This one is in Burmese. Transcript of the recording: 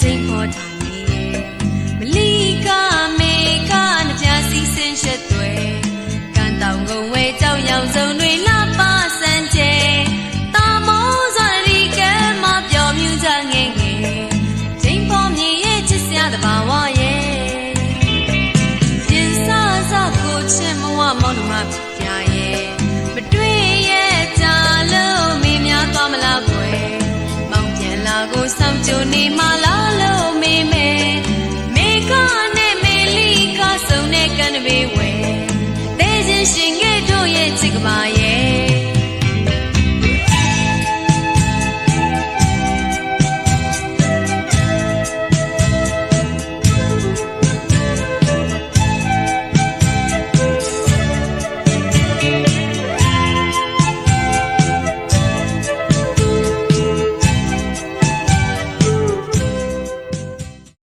ချင်းခေါ်ထားနေမလီကမေကနပြစီစင်ရှက်တွေကန်တောင်ကုန်းဝဲကြောက်ရောင်စုံတွေလှပဆန်းကျဲတာမောစွာရီကဲမပျော်မြူးကြငယ်ငယ်ချင်းပေါ်မြင်ရဲ့ချစ်စရာတဘာဝရဲ့ရင်စစကိုချစ်မဝမောင်တို့မှာပြရဲ့မတွေ့ရဲ့ကြလို့မင်းများသွားမလားကွယ်မောင်ပြန်လာကိုစောင့်ကြနေမှာ ကန်တမေဝဲသေးခြင်းရှင်ငယ်တို့ရဲ့ချစ်ကမာရဲ့